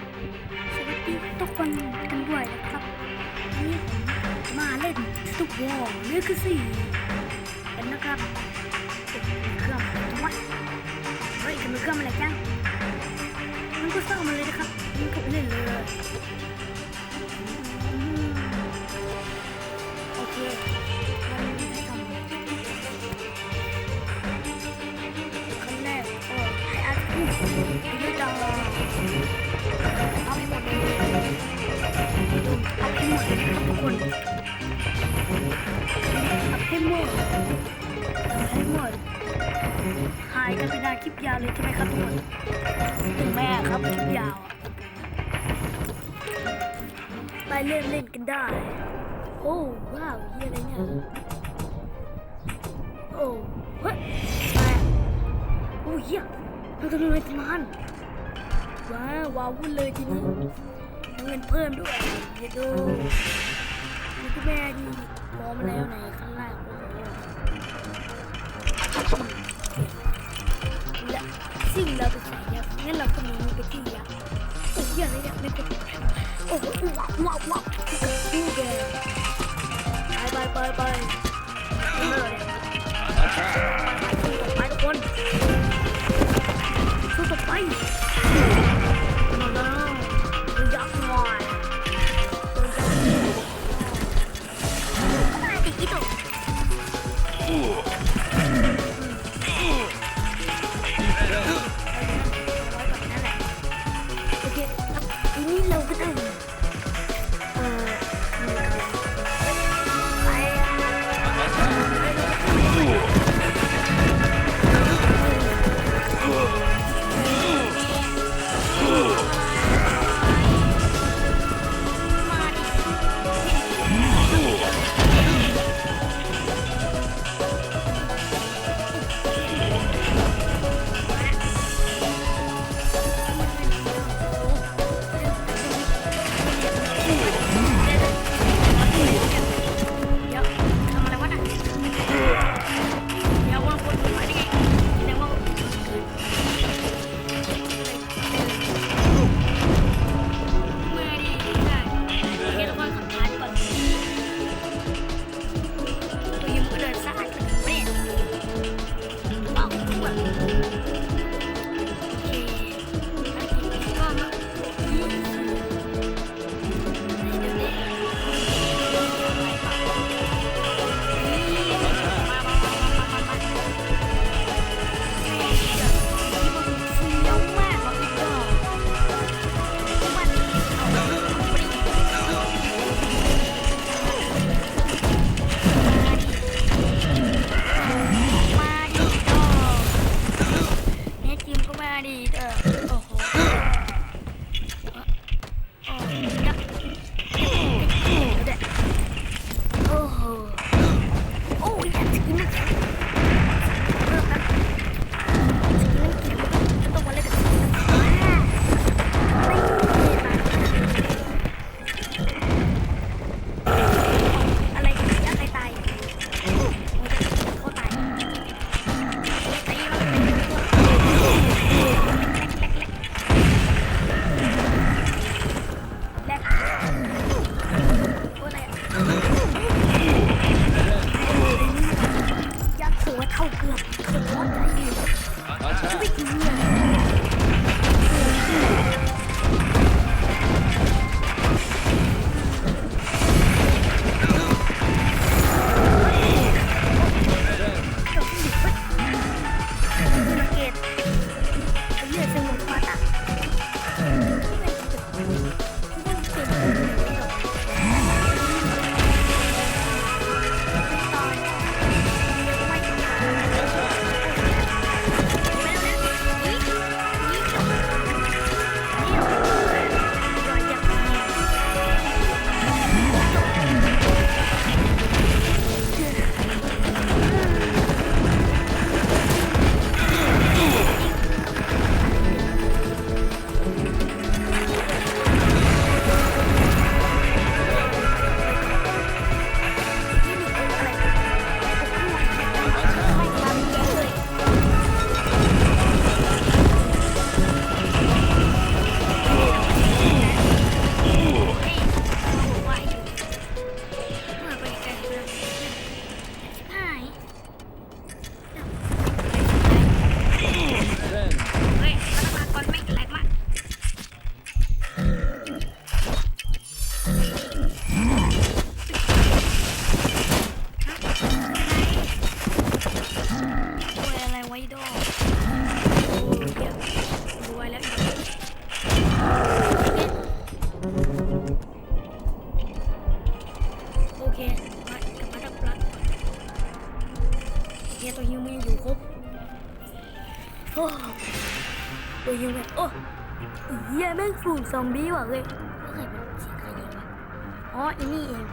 สวัสดีทุกคนกันด้วยนะครับวันนี้ผมมาเล่นตุ๊กวอลเลกซี่กันนะครับโอ้โหเครื่องวัดเฮ้ยทำไมเครื่องอะไรจังมันก็เศร้างมาเลยนะครับมันก็เล่นเลยโอเค คนเอาให้หมดเอาให้หมดหายกันไปนานคลิปยาวเลยใช่ไหมครับทุกคนถึงแม่ครับคลิปยาวอะไปเล่นเล่นกันได้ โอ้ว้าวเฮียอะไรเนี่ยโอ้เฮ้ยอะไรอะโอ้เฮียเราจะเลยทำมันว้าวว้าววุ่นเลยทีนี้เอาเงินเพิ่มด้วยเยอะดู มีก็แม่ดีพร้อมแล้วในข้างล่างและสิ่งเราไปใส่ยักษ์งั้นเราก็มีไปที่ยักษ์โอ้เฮียอะไรเนี่ยไม่เป็นโอ้โหว้าวว้าวว้าวดูแกไปไปไปไป โ 아, 자. ี่ยโอ้ยฮียแม่งฝูงซอมบี้ว่ะเลยก็เคยเป็นเสียงใครยิงวะอ๋ออีนี่เอง